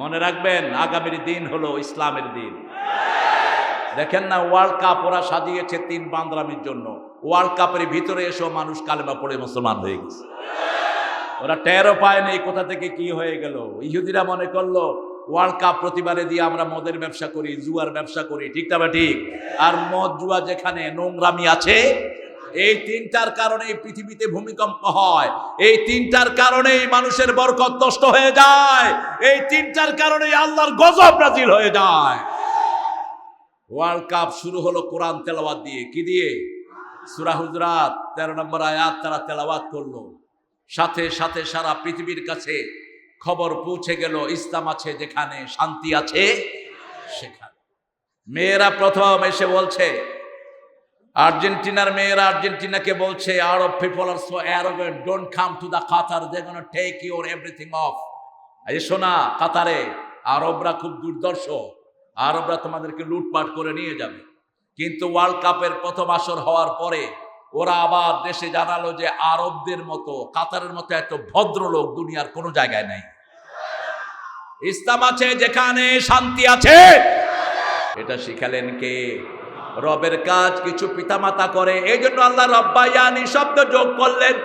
মনে রাখবেন, আগামীর দিন হলো ইসলামের দিন। দেখেন না ওয়ার্ল্ড কাপ ওরা সাজিয়েছে তিন বান্দরামির জন্য। ওয়ার্ল্ড কাপের ভিতরে এসেও মানুষ কালেমা পড়ে মুসলমান হয়ে গেছে। ওরা টেরও পায়নি কোথা থেকে কি হয়ে গেল। ইহুদিরা মনে করল ওয়ার্ল্ড কাপ প্রতিবারে দিয়ে আমরা মদের ব্যবসা করি, জুয়ার ব্যবসা করি, ঠিক তবে ঠিক? আর মদ, জুয়া যেখানে নোংরামি আছে এই তিনটার কারণে পৃথিবীতে ভূমিকম্প হয়। এই তিনটার কারণেই মানুষের বরকত নষ্ট হয়ে যায়। এই তিনটার কারণেই আল্লাহর গজব নাজিল হয়ে যায়। ওয়ার্ল্ড কাপ শুরু হলো কোরআন তেলাওয়াত দিয়ে। কি দিয়ে? সুরা হুজরাত, তেরো নম্বর আয়াত তারা তেলাওয়াত করল। সাথে সাথে সারা পৃথিবীর কাছে খবর পৌঁছে গেল, ইসলাম আছে যেখানে, শান্তি আছে সেখানে। মেয়েরা প্রথম এসে বলছে আর্জেন্টিনার মেয়েরা আর্জেন্টিনাকে বলছে Arab people are so arrogant don't come to the Qatar they gonna take your everything of এই শোনা, কাতারে, আরবরা খুব দুর্দর্শ, আরবরা তোমাদেরকে লুটপাট করে নিয়ে যাবে। কিন্তু ওয়ার্ল্ড কাপের প্রথম আসর হওয়ার পরে ওরা আবার দেশে জানালো যে আরবদের মতো, কাতারের মতো এত ভদ্রলোক দুনিয়ার কোনো জায়গায় নাই। ইসলাম আছে যেখানে শান্তি আছে। এটা শিখালেন কে? রবের কাজ কিছু পিতামাতা করে এই জন্য আল্লাহ রব্বায়ানি শব্দ যোগ করলেন।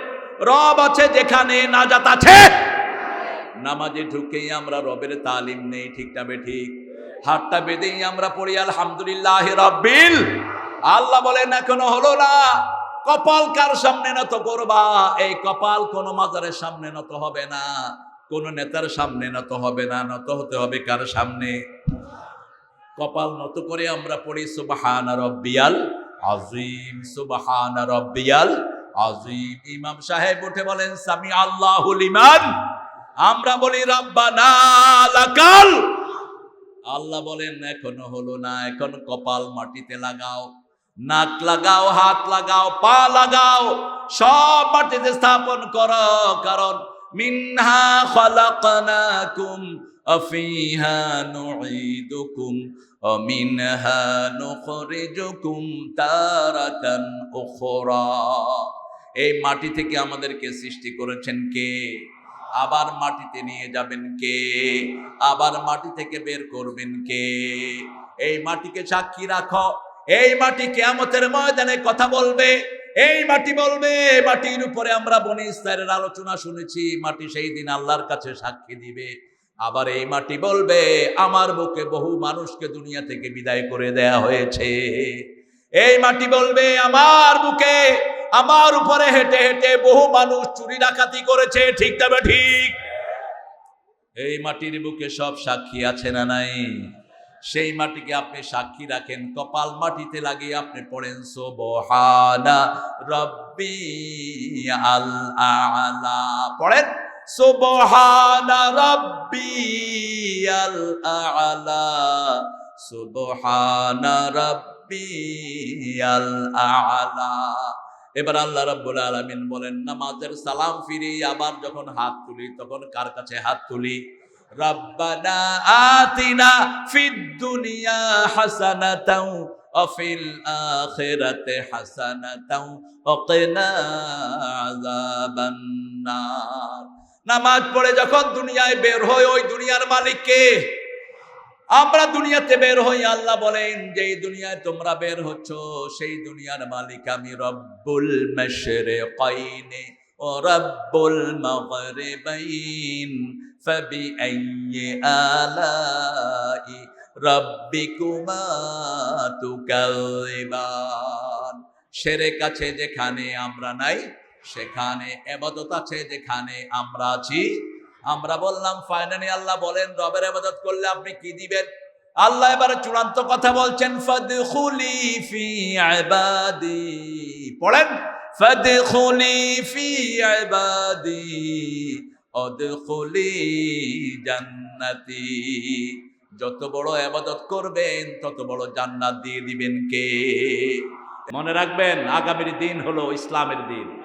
রব আছে যেখানে নাজাত আছে। নামাজে ঢুকেই আমরা রবের তালিম নেই, ঠিক না ঠিক? হাতটা বেঁধেই আমরা পড়ি, আলহামদুলিল্লাহ রব্বিল আল্লাহ বলেন, এখনও হলো না। কপাল কার সামনে নত করবা? এই কপাল কোন মাজারের সামনে নত হবে না, কোন নেতার সামনে নত হবে না। নত হতে হবে কার সামনে? কপাল নত করে আমরা পড়ি, সুবহান রব্বিয়াল আজিম সুবহান রব্বিয়াল আজিম ইমাম সাহেব উঠে বলেন সামি আল্লাহুল ইমান আমরা বলি, রব্বানা লাকাল। আল্লাহ বলেন, এখনও হলো না, এখন কপাল মাটিতে লাগাও, নাক লাগাও, হাত লাগাও, পা লাগাও, সব মাটিতে স্থাপন করো, কারণ মিনহা খালাকনাকুম আফিহা নুঈদুকুম ومنها نخرجكم تارة أخرى এই মাটি থেকে আমাদেরকে সৃষ্টি করেছেন কে আবার মাটিতে নিয়ে যাবেন কে আবার মাটি থেকে বের করবেন কে এই মাটিকে সাক্ষী রাখো এই মাটি কেয়ামতের ময়দানে কথা বলবে এই মাটি বলবে মাটির উপরে আমরা বনি ইসরায়েলের আলোচনা শুনেছি মাটি সেই দিন আল্লাহর কাছে সাক্ষী দিবে আবার এই মাটি বলবে, আমার বুকে বহু মানুষকে দুনিয়া থেকে বিদায় করে দেয়া হয়েছে। এই মাটি বলবে, আমার বুকে, আমার উপরে হেঁটে হেঁটে বহু মানুষ চুরি ডাকাতি করেছে, ঠিক তবে ঠিক? এই মাটির বুকে সব সাক্ষী আছে না নাই? সেই মাটিকে আপনি সাক্ষী রাখেন, কপাল মাটিতে লাগিয়ে আপনি পড়েন, সোবহানা রব্বি আল আলা পড়েন? সুবহানা রব্বি আলা সুবহানা রব্বি আলা এবার আল্লাহ রাব্বুল আলামিন বলেন, নামাজের সালাম ফিরি আবার যখন হাত তুলি, তখন কার কাছে হাত তুলি? রব্বানা আতিনা ফিদ দুনিয়া হাসানাতাও অফিল আখিরাতে হাসানাতাও ওয়াকিনা আযাবান নার। নামাজ পড়ে যখন দুনিয়ায় বের হয়, ওই দুনিয়ার মালিককে আমরা দুনিয়াতে বের হই, আল্লাহ বলেন যে দুনিয়ায় তোমরা বের হচ্ছ, সেই দুনিয়ার মালিক আমি রব্বুল মেশরে কাইনে ও রব্বুল মাগরিবাইন। বাইন আইয়ে আলাই রব্বিকুমা তুকাল্লিবান সেরে কাছে যেখানে আমরা নাই সেখানে এবাদত আছে যেখানে আমরা আছি। আমরা বললাম, ফাইনালি আল্লাহ বলেন, রবের আবাদত করলে আপনি কি দিবেন? আল্লাহ এবারে চূড়ান্ত কথা বলছেন ফি পড়েন ফি জান্নাতি। যত বড় আবাদত করবেন, তত বড় জান্নাত দিয়ে দিবেন কে? মনে রাখবেন, আগামীর দিন হলো ইসলামের দিন।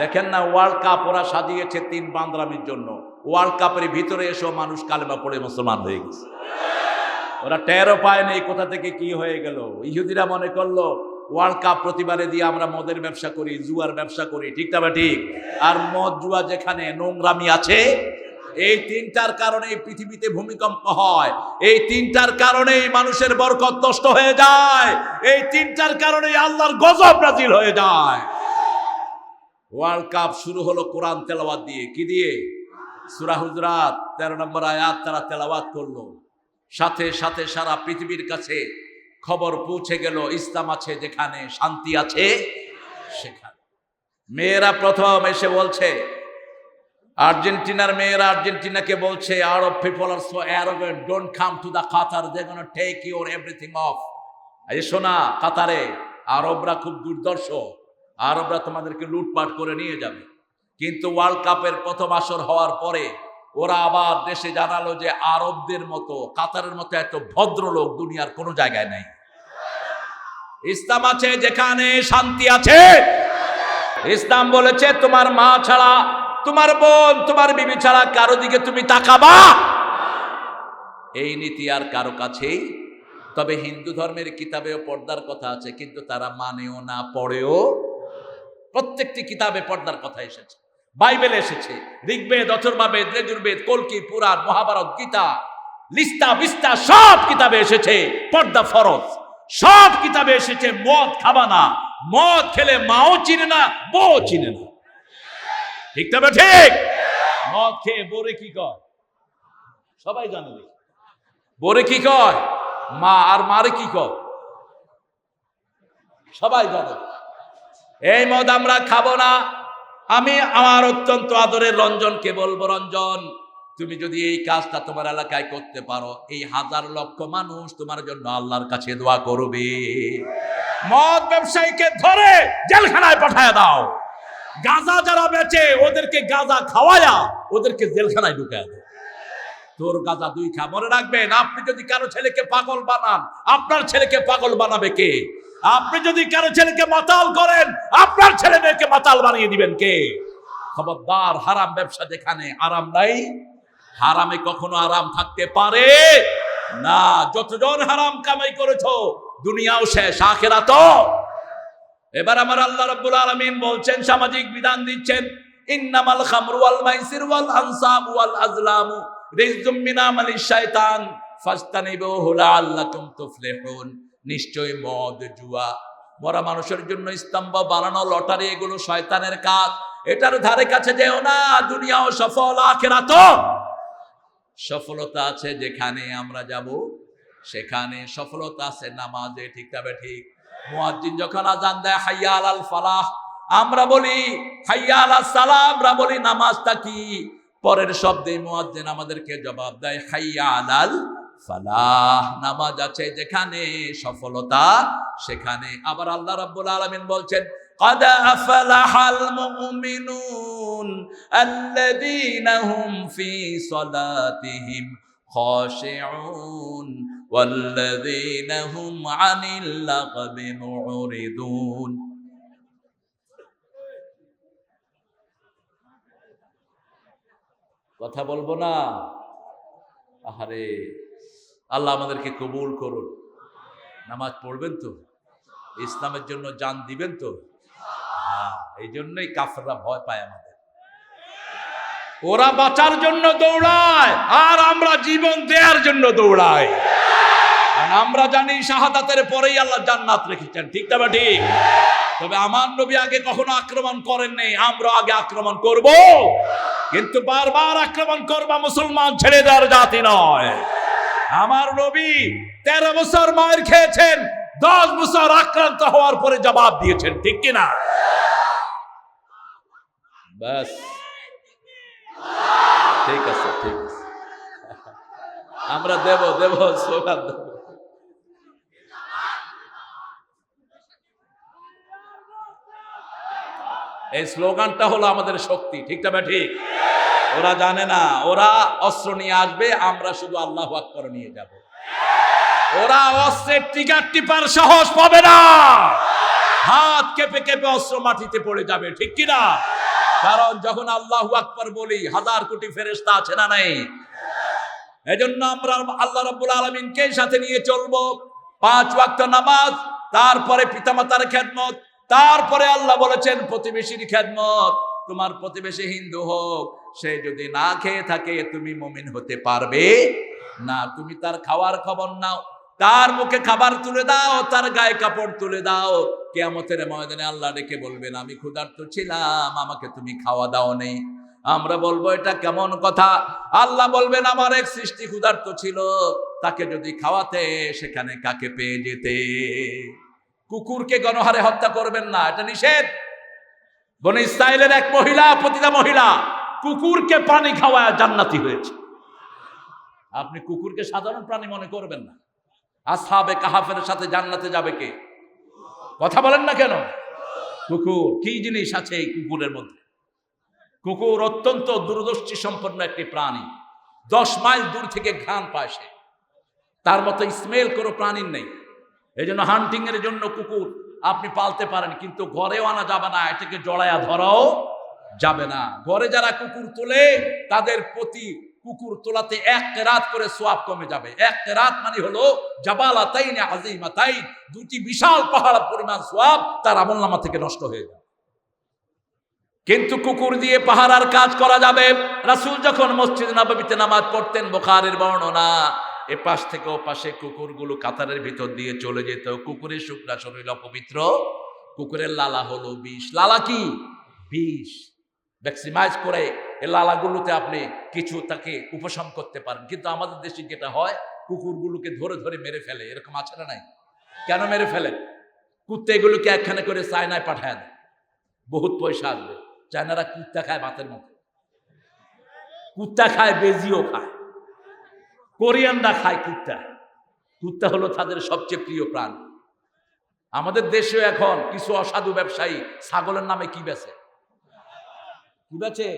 দেখেন না ওয়ার্ল্ড কাপ ওরা সাজিয়েছে তিন বান্দরামির জন্য। ওয়ার্ল্ড কাপের ভিতরে এসেও মানুষ কালেমা পড়ে মুসলমান হয়ে গেছে। ওরা টেরও পায়নি কোথা থেকে কি হয়ে গেল। ইহুদিরা মনে করল ওয়ার্ল্ড কাপ প্রতিবারে দিয়ে আমরা মদের ব্যবসা করি, জুয়ার ব্যবসা করি, ঠিক না ঠিক? আর মদ, জুয়া যেখানে নোংরামি আছে, এই তিনটার কারণে পৃথিবীতে ভূমিকম্প হয়। এই তিনটার কারণে মানুষের বরকত নষ্ট হয়ে যায়। এই তিনটার কারণেই আল্লাহর গজব নাজিল হয়ে যায়। ওয়ার্ল্ড কাপ শুরু হলো কোরআন তেলাওয়াত দিয়ে। কি দিয়ে? সুরা হুজরাত, তেরো নম্বর আয়াত তারা তেলাওয়াত করল। সাথে সাথে সারা পৃথিবীর কাছে খবর পৌঁছে গেল, ইসলাম আছে যেখানে, শান্তি আছে সেখানে। মেয়েরা প্রথম এসে বলছে, আর্জেন্টিনার মেয়েরা আর্জেন্টিনাকে বলছে Arab people are so arrogant don't come to the Qatar they gonna take your everything off এই শোনা, কাতারে, আরবরা খুব দুর্দর্শ। আরবরা তোমাদেরকে লুটপাট করে নিয়ে যাবে। কিন্তু ওয়ার্ল্ড কাপের প্রথম আসর হওয়ার পরে ওরা আবার দেশে জানালো যে আরবদের মতো, কাতারের মতো এত ভদ্রলোক দুনিয়ার কোনো জায়গায় নাই। ইসলাম আছে যেখানে শান্তি আছে। ইসলাম বলেছে, তোমার মা ছাড়া, তোমার বোন, তোমার বিবি ছাড়া কারও দিকে তুমি তাকাবা। এই নীতি আর কারও কাছেই। তবে হিন্দু ধর্মের কিতাবেও পর্দার কথা আছে, কিন্তু তারা মানেও না, পড়েও প্রত্যেকটি কিতাবে পর্দার কথা এসেছে। বাইবেল এসেছে, ঋগ্বেদ, অথর্বাবেদ, রেজুর্বেদ, কলকি, পুরাণ, মহাভারত, গীতা, লিস্তা, বিস্তা, সব কিতাবে এসেছে, পর্দা ফরজ। সব কিতাবে এসেছে, মদ খাবা না। মদ খেলে মাও চিনে না বউ চিনে না। ঠিক তবে ঠিক? মদ খেয়ে বোরে কি কয়? সবাই জানে। বোরে কি কয়? মা আর মারে কি কয়? সবাই জানে এই মদ আমরা খাব না। আমি আমার অত্যন্ত আদরের রঞ্জনকে বলব, রঞ্জন, তুমি যদি এই কাজটা তোমার এলাকায় করতে পারো, এই হাজার লক্ষ মানুষ তোমার জন্য আল্লাহর কাছে দোয়া করবে। মদ ব্যবসায়ীকে ধরে জেলখানায় পাঠায় দাও। গাজা যারা বেচে, ওদেরকে গাজা খাওয়ায়া ওদেরকে জেলখানায় ঢুকায় দাও। তোর গাজা দুই খা। মনে রাখবেন, আপনি যদি কারও ছেলেকে পাগল বানান, আপনার ছেলেকে পাগল বানাবে কে? আপনি যদি কারও ছেলেকে মাতাল করেন, আপনার ছেলে মেয়েকে মাতাল বানিয়ে দিবেন কে? খবরদার, হারাম ব্যবসা যেখানে আরাম নাই, হারামে কখনো আরাম থাকতে পারে না। যতজন হারাম কামাই করেছ, দুনিয়াও শেষ আখেরা তো এবার আমার আল্লাহ রাব্বুল আলামিন বলছেন, সামাজিক বিধান দিচ্ছেন, ইন্নামাল খামরু ওয়াল মাইসির ওয়াল আনসাব ওয়াল আজলামু। রিজজুম মিন আমালিশ শাইতান ফাস্তানিবুহু লাআল্লাকুম নিশ্চয়ই মদ, জুয়া, মরা মানুষের জন্য স্তম্ভ বানানো, লটারি, এগুলো শয়তানের কাজ। এটার ধারে কাছে যেও না, দুনিয়াও সফল আখেরা তো সফলতা আছে যেখানে আমরা যাব, সেখানে সফলতা আছে, নামাজে ঠিক তবে ঠিক। মুয়াজ্জিন যখন আজান দেয় হাইয়া আলাল ফালাহ, আমরা বলি হাইয়া আলাল সালাম, আমরা বলি, নামাজটা কি? পরের শব্দে মুয়াজ্জিন আমাদেরকে জবাব দেয় হাইয়া আলাল ফালাহ নামাজ আছে যেখানে সফলতা সেখানে আবার আল্লাহ রাব্বুল আলামিন বলছেন قد أفلح المؤمنون الذين هم في صلاتهم خاشعون والذين هم عن اللغو معرضون কথা বলব না? আহারে আল্লাহ আমাদেরকে কবুল করুন। নামাজ পড়বেন তো? ইসলামের জন্য জান দিবেন তো? হ্যাঁ, এই জন্যই কাফেররা ভয় পায় আমাদের। ওরা বাঁচার জন্য দৌড়ায় আর আমরা জীবন দেওয়ার জন্য দৌড়াই। আমরা জানি শাহাদাতের পরেই আল্লাহ জান্নাত রেখেছেন ঠিক না বা ঠিক? তবে আমার নবী আগে কখনো আক্রমণ করেন নেই আমরা আগে আক্রমণ করব। কিন্তু বারবার আক্রমণ করবা মুসলমান ছেড়ে দেওয়ার জাতি নয়। আমার নবী তেরো বছর মায়ের খেয়েছেন, দশ বছর আক্রান্ত হওয়ার পরে জবাব দিয়েছেন, ঠিক কিনা ব্যাস। ঠিক আছে ঠিক আছে। আমরা দেব দেব স্লোগান দেব এই স্লোগানটা হলো আমাদের শক্তি, ঠিক না ঠিক ওরা জানে না, ওরা অস্ত্র নিয়ে আসবে, আমরা শুধু আল্লাহ আকবর নিয়ে যাব। ওরা অস্ত্রের টিকার টিপার সাহস পাবে না। হাত কেঁপে কেঁপে অস্ত্র মাটিতে পড়ে যাবে, ঠিক কিনা? কারণ যখন আল্লাহ আকবর বলি, হাজার কোটি ফেরেস্তা আছে না নাই? এজন্য আমরা আল্লাহ রাব্বুল আলমিনকে সাথে নিয়ে চলবো? পাঁচ ওয়াক্ত নামাজ, তারপরে পিতামাতার খেদমত তারপরে আল্লাহ বলেছেন, প্রতিবেশীর খেদমত, তোমার প্রতিবেশী হিন্দু হোক, সে যদি না খেয়ে থাকে, তুমি মমিন হতে পারবে না। তুমি তার খাওয়ার খবর নাও, তার মুখে খাবার তুলে দাও, তার গায়ে কাপড় তুলে দাও। কেয়ামতের ময়দানে আল্লাহ ডেকে বলবেন, আমি ক্ষুধার্ত ছিলাম, আমাকে তুমি খাওয়া দাও নেই। আমরা বলব, এটা কেমন কথা? আল্লাহ বলবেন, আমার এক সৃষ্টি ক্ষুধার্ত ছিল, তাকে যদি খাওয়াতে, সেখানে কাকে পেয়ে যেতে? কুকুরকে গণহারে হত্যা করবেন না, এটা নিষেধ। বন ইসরায়েলের এক মহিলা পতিতা মহিলা কুকুরকে পানি খাওয়ায় জান্নাতি হয়েছে। আপনি কুকুরকে সাধারণ প্রাণী মনে করবেন না। আসহাবে কাহাফের সাথে জান্নাতে যাবে কে? কথা বলেন না কেন? কুকুর, কি জিনিস আছে এই কুকুরের মধ্যে? কুকুর অত্যন্ত দূরদর্শী সম্পন্ন একটি প্রাণী। দশ মাইল দূর থেকে ঘ্রাণ পায় সে। তার মতো স্মেল কোনো প্রাণীর নেই। এই জন্য হান্টিং এর জন্য কুকুর আপনি পালতে পারেন, কিন্তু ঘরেও আনা যাবে না, এটাকে জড়ায়া ধরাও যাবে না। ঘরে যারা কুকুর তোলে, তাদের প্রতি কুকুর তোলাতে এক রাত করে সোয়াব কমে যাবে। এক রাত মানে হলো জাবালা তাই না আজিমা তাই দুটি বিশাল পাহাড় পরিমাণ সোয়াব তার আমলনামা থেকে নষ্ট হয়ে যাবে কিন্তু কুকুর দিয়ে পাহারার কাজ করা যাবে। রাসূল যখন মসজিদ নববীতে নামাজ পড়তেন, বোখারের বর্ণনা এ পাশ থেকে ও পাশে কুকুরগুলো কাতারের ভিতর দিয়ে চলে যেত। কুকুরের শুকনা শরীর অপবিত্র। কুকুরের লালা হলো বিষ। লালা কি? বিষ। ম্যাক্সিমাইজ করে এই লালাগুলোতে আপনি কিছু তাকে উপশম করতে পারেন। কিন্তু আমাদের দেশে যেটা হয়, কুকুরগুলোকে ধরে ধরে মেরে ফেলে। এরকম আছে না নাই? কেন মেরে ফেলে? কুত্তে এগুলোকে একখানে করে চায়নায় পাঠায় দেয়। বহুত পয়সা আসবে। চায়নারা কুত্তা খায় ভাতের মতো কুত্তা খায়, বেজিও খায়। কোরিয়ানরা খায় কুত্তা। কুত্তা হলো তাদের সবচেয়ে প্রিয় প্রাণ। আমাদের দেশেও এখন কিছু অসাধু ব্যবসায়ী ছাগলের নামে কি বেচে? কি বেছে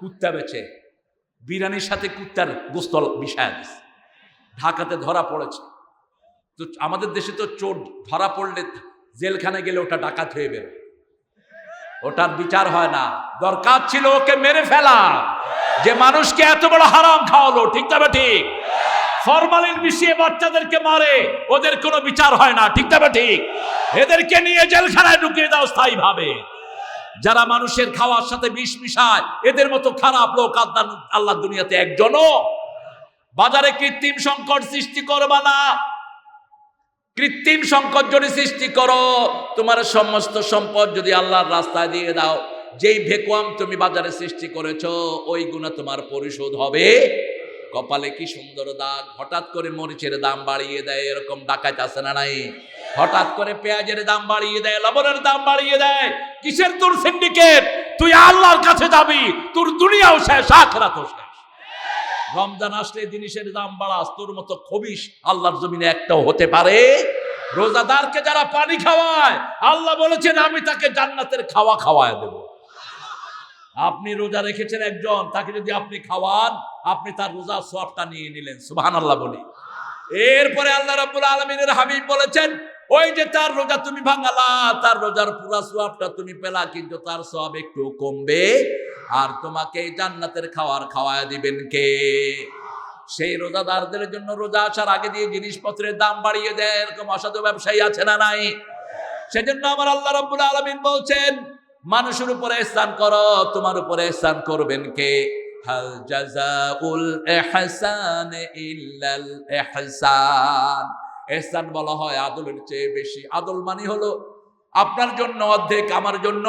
কুত্তা বেচে। বিরিয়ানির সাথে কুত্তার গোস্তল মিশায় দিছে। ঢাকাতে ধরা পড়েছে। তো আমাদের দেশে তো চোর ধরা পড়লে জেলখানে গেলে ওটা ডাকাত হয়ে বের ওটার বিচার হয় না। দরকার ছিল ওকে মেরে ফেলা। যে মানুষকে এত বড় হারাম খাওয়ালো, ঠিক তবে ঠিক? ফরমালিন মিশিয়ে বাচ্চাদেরকে মারে, ওদের কোনো বিচার হয় না, ঠিক তবে ঠিক? এদেরকে নিয়ে জেলখানায় ঢুকিয়ে দাও স্থায়ী ভাবে যারা মানুষের খাওয়ার সাথে বিষ মিশায়, এদের মতো খারাপ লোক আল্লাহ দুনিয়াতে একজনও। বাজারে কৃত্রিম সংকট সৃষ্টি করবা না। কৃত্রিম সংকট যদি সৃষ্টি করো, তোমার সমস্ত সম্পদ যদি আল্লাহর রাস্তায় দিয়ে দাও যেই ভেকুয়াম তুমি বাজারে সৃষ্টি করেছ ওই গুণা তোমার পরিশোধ হবে। কপালে কি সুন্দর দাগ? হঠাৎ করে মরিচের দাম বাড়িয়ে দেয়, এরকম ডাকাত আছে না নাই? হঠাৎ করে পেঁয়াজের দাম বাড়িয়ে দেয়, লবণের দাম বাড়িয়ে দেয়। কিসের তোর সিন্ডিকেট তুই আল্লাহর কাছে যাবি, তোর দুনিয়াও শেষ, আখরাতও শেষ। রমজান আসলে জিনিসের দাম বাড়াস, তোর মতো খবিস আল্লাহর জমিনে একটাও হতে পারে। রোজাদারকে যারা পানি খাওয়ায়, আল্লাহ বলেছেন, আমি তাকে জান্নাতের খাওয়া খাওয়ায় দেব। আপনি রোজা রেখেছেন একজন, তাকে যদি আপনি খাওয়ান, আপনি তার রোজা সোয়াবটা নিয়ে নিলেন। সুবহান আল্লাহ বলি। এরপরে আল্লাহ রাব্বুল আলমিনের হাবিব বলেছেন, ওই যে তার রোজা তুমি ভাঙালা তার রোজার পুরা সোয়াবটা তুমি পেলা, কিন্তু তার সব একটু কমবে। আর তোমাকে জান্নাতের খাওয়ার খাওয়ায় দিবেন কে? সেই রোজাদারদের জন্য রোজা আসার আগে দিয়ে জিনিসপত্রের দাম বাড়িয়ে দেয় এরকম অসাধু ব্যবসায়ী আছে না নাই? সেজন্য আমার আল্লাহ রাব্বুল আলামিন বলছেন মানুষের উপরে স্থান করো, তোমার উপরে স্থান করবেন কে? হাল জাযাউল ইহসান ইল্লাল ইহসান এহসান বলা হয় আদলের চেয়ে বেশি। আদল মানে হলো আপনার জন্য অর্ধেক, আমার জন্য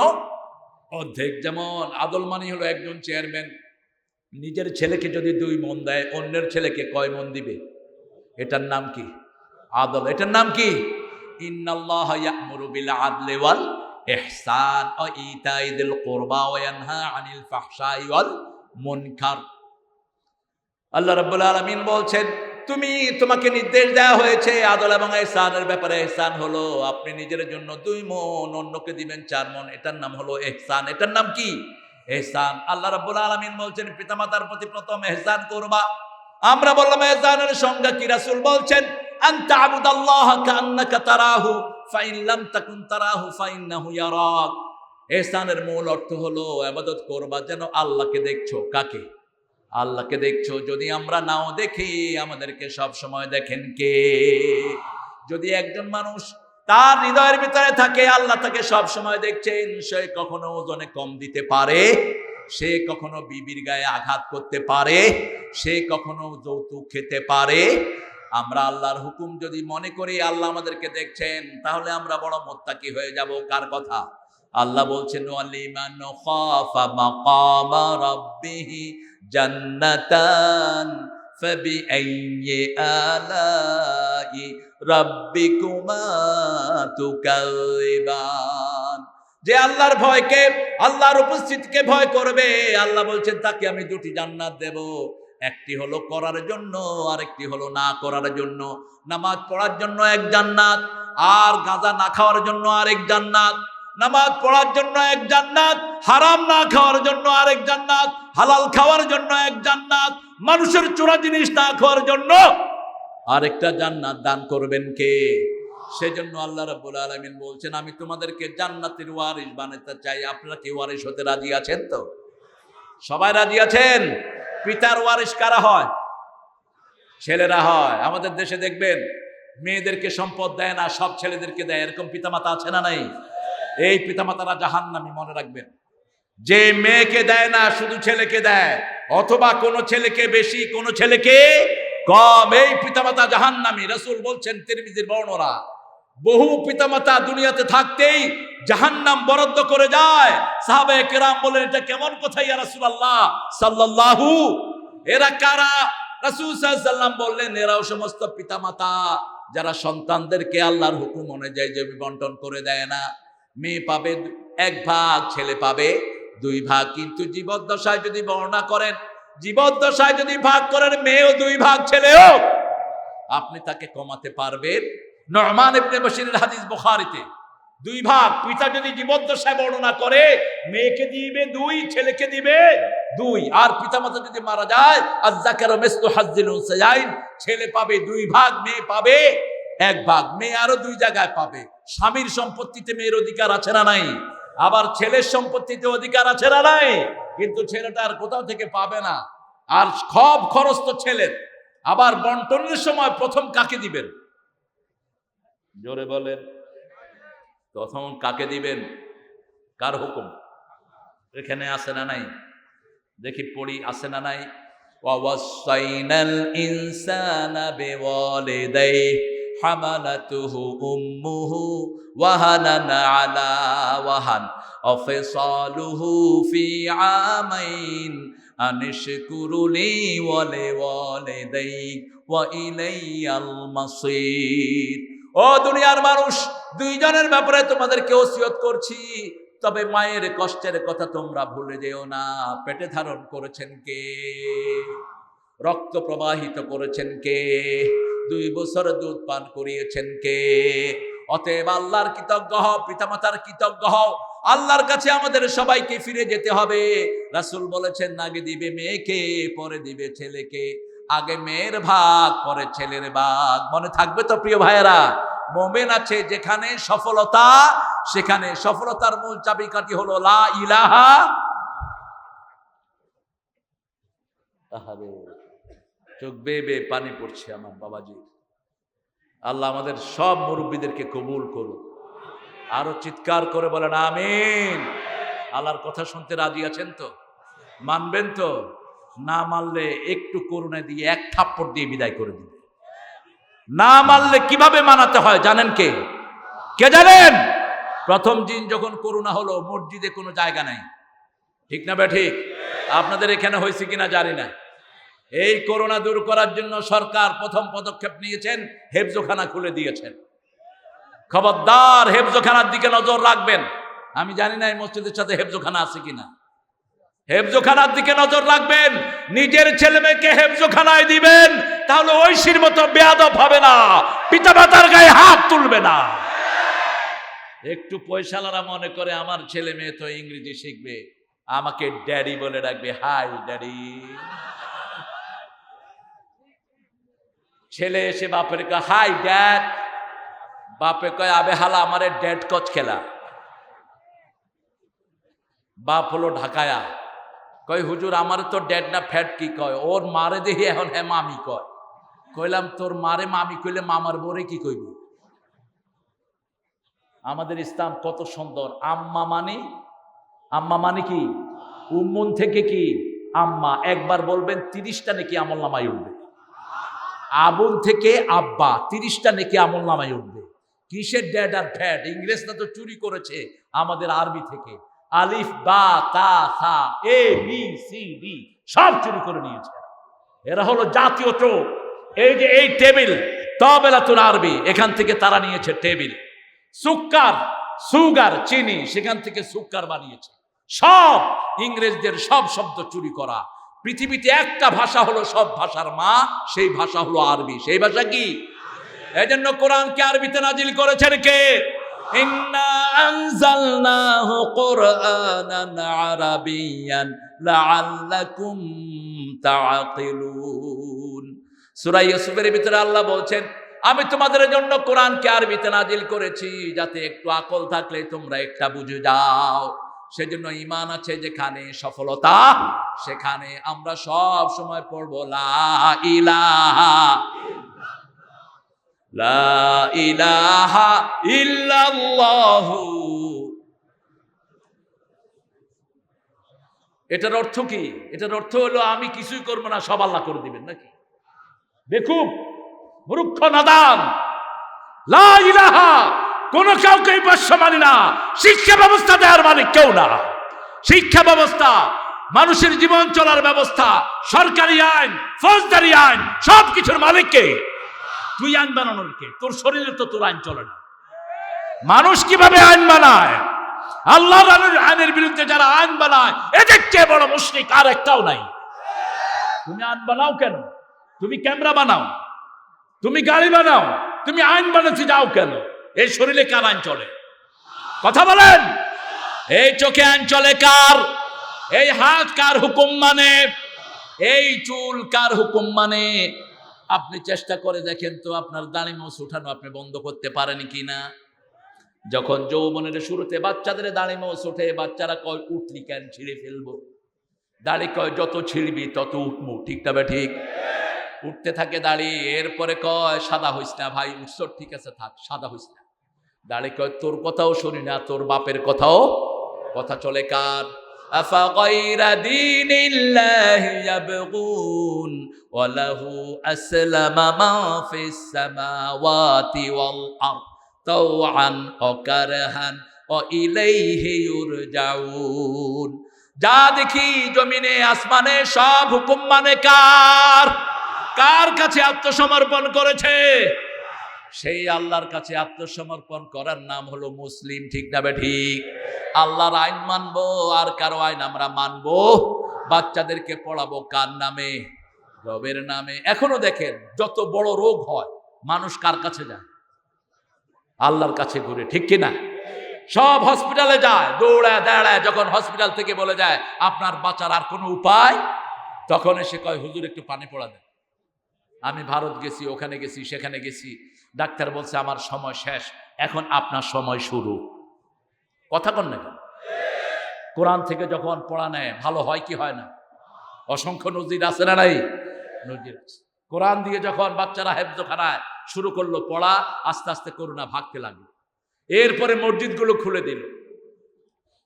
অর্ধেক। যেমন আদল মানে হলো একজন চেয়ারম্যান, নিজের ছেলেকে যদি দুই মন দেয়, অন্যের ছেলেকে কয় মন দিবে? এটার নাম কি? আদল। এটার নাম কি? ইন্নাল্লাহ ইয়া'মুরু বিল আদলি ওয়াল ইহসান ও ইতাই দিল কুরবা ওয়া ইয়ানহা আনিল ফাহশাই ওয়াল মুনকার আল্লাহ রাব্বুল আলামিন বলছেন, তুমি তোমাকে নির্দেশ দেওয়া হয়েছে, আদল এবং এহসানের ব্যাপারে এহসান হলো। আপনি নিজের জন্য দুই মন, অন্যকে দিবেন চার মন। এটার নাম হলো এহসান। এটার নাম কি? এহসান। আল্লাহ রাব্বুল আলামিন বলছেন, পিতামাতার প্রতি প্রথম এহসান করবা। আমরা বললাম, এহসানের সংজ্ঞা কি? রাসূল বলছেন আনতা আবুদাল্লাহ কান্নাকা তারাহু। ফাইন লাম তাকুন তারাহু ফাইন্নাহু ইয়ারাক। এহসানের মূল অর্থ হলো, ইবাদত করবা যেন আল্লাহকে দেখছ। কাকে? আল্লাহকে দেখছ। যদি আমরা নাও দেখি, আমাদেরকে সব সময় দেখেন কে? যদি একজন মানুষ তার হৃদয়ের ভিতরে থাকে, আল্লাহ তাকে সব সময় দেখছেন, সে কখনো ওজনে কম দিতে পারে? সে কখনো বিবির গায়ে আঘাত করতে পারে? সে কখনো যৌতুক খেতে পারে? আমরা আল্লাহর হুকুম যদি মনে করি আল্লাহ আমাদেরকে দেখছেন তাহলে আমরা বড় মোত্তাকি হয়ে যাব কার কথা আল্লাহ বলছেন ওয়ালিমান খাফা মাকামা রাব্বিহি জান্নাতান فبأي آلاء ربكما تكذبان যে আল্লাহর ভয়কে আল্লাহর উপস্থিতিকে ভয় করবে আল্লাহ বলছেন তাকে আমি দুটি জান্নাত দেব একটি হলো করার জন্য, আরেকটি হলো না করার জন্য। নামাজ পড়ার জন্য এক জান্নাত, আর গাঁজা না খাওয়ার জন্য আরেক জান্নাত। নামাজ পড়ার জন্য এক জান্নাত, হারাম না খাওয়ার জন্য আরেক জান্নাত, হালাল খাওয়ার জন্য এক জান্নাত, মানুষের চোরা জিনিস না খাওয়ার জন্য আরেকটা জান্নাত দান করবেন কে? সেজন্য আল্লাহ রাব্বুল আলামিন বলছেন, আমি তোমাদেরকে জান্নাতের ওয়ারিস বানাতে চাই। আপনারা কি ওয়ারিস হতে রাজি আছেন তো? সবাই রাজি আছেন? পিতার ওয়ারিস কারা হয়? ছেলেরা হয়। আমাদের দেশে দেখবেন, মেয়েদেরকে সম্পদ দেয় না, সব ছেলেদেরকে দেয়। এরকম পিতামাতা আছে না নাই? এই পিতামাতারা জাহান্নামী, মনে রাখবেন। যে মেয়েকে দেয় না, শুধু ছেলেকে দেয়। অথবা কোনো ছেলেকে বেশি, কোনো ছেলেকে কম। এই পিতামাতা জাহান্নামী, রসুল বলছেন তিরমিজির বর্ণরা বহু পিতামাতা দুনিয়াতে থাকতেই জাহান্নাম বরাদ্দ করে যায়। সাহাবে কেরাম বলেন, এটা কেমন কথা ইয়া রাসূলুল্লাহ সাল্লাল্লাহু? এরা কারা? রাসূল সাল্লাল্লাহু বললেন, এরাও সমস্ত পিতামাতা যারা সন্তানদেরকে আল্লাহর হুকুম অনুযায়ী জমি বন্টন করে দেয় না। মেয়ে পাবে এক ভাগ, ছেলে পাবে দুই ভাগ। কিন্তু জীবদ্দশায় যদি বর্ণনা করেন, জীবদ্দশায় যদি ভাগ করেন, মেয়েও দুই ভাগ, ছেলেও আপনি তাকে কমাতে পারবেন। নরমান ইবনে বশিরের হাদিস বুখারীতে, দুই ভাগ, পিতা যদি জীবদ্দশায় বর্ণনা করে, মেয়েকে দিবে দুই, ছেলেকে দিবে দুই। আর পিতামাতা যদি মারা যায় আজ্জাকার মিসলু হাজ্জিল উনসায়াইন, ছেলে পাবে দুই ভাগ, মেয়ে পাবে এক ভাগ, মেয়ে আরও দুই জায়গায় পাবে। স্বামীর সম্পত্তিতে মেয়ের অধিকার আছে না নাই? আবার ছেলের সম্পত্তিতে অধিকার আছে না নাই? কিন্তু ছেলেটা আর কোথাও থেকে পাবে না। আর সব খরচ তো ছেলের। আবার বন্টনের সময় প্রথম কাকে দিবেন? জোরে বলেন প্রথম কাকে দিবেন কার হুকুম এখানে আছে না নাই দেখি পড়ি আছে না নাই ووصينا الإنسان بوالديه حملته أمه وهنا على وهن وفصاله في عامين أن اشكر لي ولوالديك وإلي المصير ও দুনিয়ার মানুষ, দুইজনের ব্যাপারে তোমাদেরকে ওসিয়ত করছি। তবে মায়ের কষ্টের কথা তোমরা ভুলে যেও না। পেটে ধারণ করেছেন কে? রক্ত প্রবাহিত করেছেন কে? দুই বছর দুধ পান করিয়েছেন কে? অতএব আল্লাহর কৃতজ্ঞ হও, পিতামাতার কৃতজ্ঞ হও। আল্লাহর কাছে আমাদের সবাইকে ফিরে যেতে হবে। রাসূল বলেছেন, আগে দিবে মেয়েকে, পরে দিবে ছেলেকে। আগে মেয়ের ভাগ, পরে ছেলের ভাগ। মনে থাকবে তো প্রিয় ভাইয়েরা? মোমেন আছে যেখানে সফলতা, সেখানে সফলতার মূল চাবিকাঠি হলো লা ইলাহা চোখ বেয়ে বেয়ে পানি পড়ছে আমার বাবাজি আল্লাহ আমাদের সব মুরব্বীদেরকে কবুল করুন আরও চিৎকার করে বলেন, আমিন। আল্লাহর কথা শুনতে রাজি আছেন তো? মানবেন তো? না মানলে একটু করুণা দিয়ে এক থাপ্পড় দিয়ে বিদায় করে দিবে। না মানলে কীভাবে মানাতে হয় জানেন কে? কে জানেন? প্রথম দিন যখন করোনা হলো, মসজিদে কোনো জায়গা নাই। ঠিক না ঠিক? আপনাদের এখানে হয়েছে কিনা জানি না। এই করোনা দূর করার জন্য সরকার প্রথম পদক্ষেপ নিয়েছেন, হেফজোখানা খুলে দিয়েছেন। খবরদার হেফজোখানার দিকে নজর রাখবেন। আমি জানি না এই মসজিদের সাথে হেফজোখানা আছে কিনা। হেফজোখানার দিকে নজর রাখবেন। নিজের ছেলে মেয়েকে হেফজোখানায় দিবেন, তাহলে ঐশীর মতো বেয়াদব হবে না। পিতা মাতার গায়ে হাত তুলবে না। একটু পয়সালারা মনে করে, আমার ছেলে মেয়ে তো ইংরেজি শিখবে। আমাকে ড্যাডি বলে ডাকবে, হাই ড্যাডি। ছেলে এসে বাপের কয় হাই ড্যাড। বাপে কয়, আবে হালা, আমারে ড্যাড কচ খেলা। বাপ হলো ঢাকায়া। কয়, হুজুর, আমার তো ড্যাড না ফ্যাট কি কয়? ওর মারে দেখি এখন হ্যাঁ মামি কয়। কইলাম, তোর মারে মামি কইলে মামার বোরে কি কইব? আমাদের ইসলাম কত সুন্দর। আম্মা মানি? আম্মা মানে কি? উম্মুন থেকে কি? আম্মা। একবার বলবেন, তিরিশটা নাকি আমল নামায় উঠবে। আবুন থেকে আব্বা, তিরিশটা নাকি আমল নামায় উঠবে। কিসের ড্যাড আর ফ্যাট? ইংরেজরা তো চুরি করেছে আমাদের আরবি থেকে। আলিফ, বা, তা, সা, এ, বি, সি, ডি, সব চুরি করে নিয়েছে। এরা হলো জাতীয় চোখ এই যে এই টেবিল, তবেলাতুল আরবি, এখান থেকে তারা নিয়েছে টেবিল। সুক্কার, সুগার, চিনি, সেখান থেকে সুক্কার বানিয়েছে। সব ইংরেজদের সব শব্দ চুরি করা। পৃথিবীতে একটা ভাষা হলো সব ভাষার মা, সেই ভাষা হলো আরবি। সেই ভাষা কি? এই জন্য কোরআনকে আরবিতে নাজিল করেছেন কে? কুরআনান আরাবিয়ান লাআল্লাকুম তাআকিলুন। সূরা ইউসুফের ভিতরে আল্লাহ বলছেন, আমি তোমাদের জন্য কোরআনকে আরবিতে নাজিল করেছি, যাতে একটু আকল থাকলে তোমরা একটা বুঝে যাও। সেজন্য ইমান আছে যেখানে সফলতা, সেখানে আমরা সব সময় পড়ব, লা ইলাহা লা ইলাহা এটার অর্থ কি? এটার অর্থ হলো আমি কিছুই করব না, সব আল্লাহ করে দিবেন নাকি? বেকুব, মূর্খ নাদান লা ইলাহা, কোন কাউকে পার্শ্ব মানি না। শিক্ষা ব্যবস্থা দেওয়ার মালিক কেউ না। শিক্ষা ব্যবস্থা, মানুষের জীবন চলার ব্যবস্থা, সরকারি আইন, ফৌজদারি আইন সব কিছুর মালিককে তুই আইন বানানোর কে? তোর শরীরে তো তোর আইন চলে না। মানুষ কীভাবে আইন বানায়? আল্লাহ আইনের বিরুদ্ধে যারা আইন বানায়, এদের চেয়ে বড় মুশরিক আর একটাও নাই। তুমি আইন বানাও কেন? তুমি ক্যামেরা বানাও। তুমি গাড়ি বানাও। তুমি আইন বানাতে যাও কেন? এই শরীরে কার আইন চলে? কথা বলেন? এই চোখে আইন চলে কার? এই হাত কার হুকুম মানে? এই চুল কার হুকুম মানে? আপনি চেষ্টা করে দেখেন তো আপনার দাড়ি মোষ উঠানো আপনি বন্ধ করতে পারেন কি না যখন যৌবনের শুরুতে বাচ্চাদের দাড়ি মোষ ওঠে বাচ্চারা কয়, উঠলি কেন? ছিঁড়ে ফেলব। দাড়ি কয়, যত ছিঁড়বি তত উঠমু ঠিক তবে ঠিক? উঠতে থাকে দাড়ি, এরপরে কয়, সাদা হইস না ভাই উৎসর ঠিক আছে, থাক, সাদা হইস না। দাড়ি কয়, তোর কথাও শুনি না, তোর বাপের কথাও, কথা চলে কার? أفغير دين الله يبغون وله أسلم ما في السماوات والأرض طوعا وكرها وإليه يرجعون যা দেখি জমিনে আসমানে সব হুকুম মানে কার কার কাছে আত্মসমর্পণ করেছে সেই আল্লাহর কাছে আত্মসমর্পণ করার নাম হলো মুসলিম ঠিক না বে ঠিক আল্লাহর আইন মানবো, আর কারও আইন আমরা মানবো? বাচ্চাদেরকে পড়াবো কার নামে? রবের নামে। এখনও দেখেন, যত বড় রোগ হয়, মানুষ কার কাছে যায়? আল্লাহর কাছে ঘুরে, ঠিক কিনা? সব হসপিটালে যায়, দৌড়ায়, দাঁড়ায়, যখন হসপিটাল থেকে বলে যায়, আপনার বাঁচার আর কোনো উপায়? তখন এসে কয়, হুজুর, একটু পানি পড়া দেন। আমি ভারত গেছি, ওখানে গেছি, সেখানে গেছি। ডাক্তার বলছে, আমার সময় শেষ, এখন আপনার সময় শুরু। কথা কন না কেন? কোরআন থেকে যখন পড়া নেয়, ভালো হয় কি হয় না? অসংখ্য নজির আছে না নাই? নজির আছে। কোরআন দিয়ে যখন বাচ্চারা হেফজখানায় শুরু করল পড়া, আস্তে আস্তে করোনা ভাগতে লাগল। এরপরে মসজিদগুলো খুলে দিল।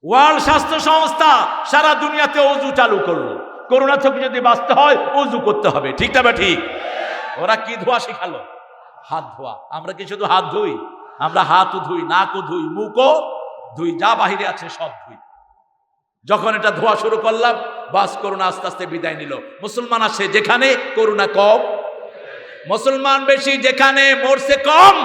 ওয়ার্ল্ড স্বাস্থ্য সংস্থা সারা দুনিয়াতে অজু চালু করল। করোনা থেকে যদি বাঁচতে হয় অজু করতে হবে। ঠিক তবে ঠিক ওরা কি ধোয়া শিখালো? হাত ধোয়া। আমরা কি শুধু হাত ধুই? আমরা হাতও ধুই, নাকও ধুই, মুখও ধুই যা বাহিরে আছে সব ধুই। যখন এটা ধোয়া শুরু করলাম, বাস করোনা আস্তে আস্তে বিদায় নিল। মুসলমান আসে যেখানে, করুণা কম। মুসলমান বেশি যেখানে, মরছে কম।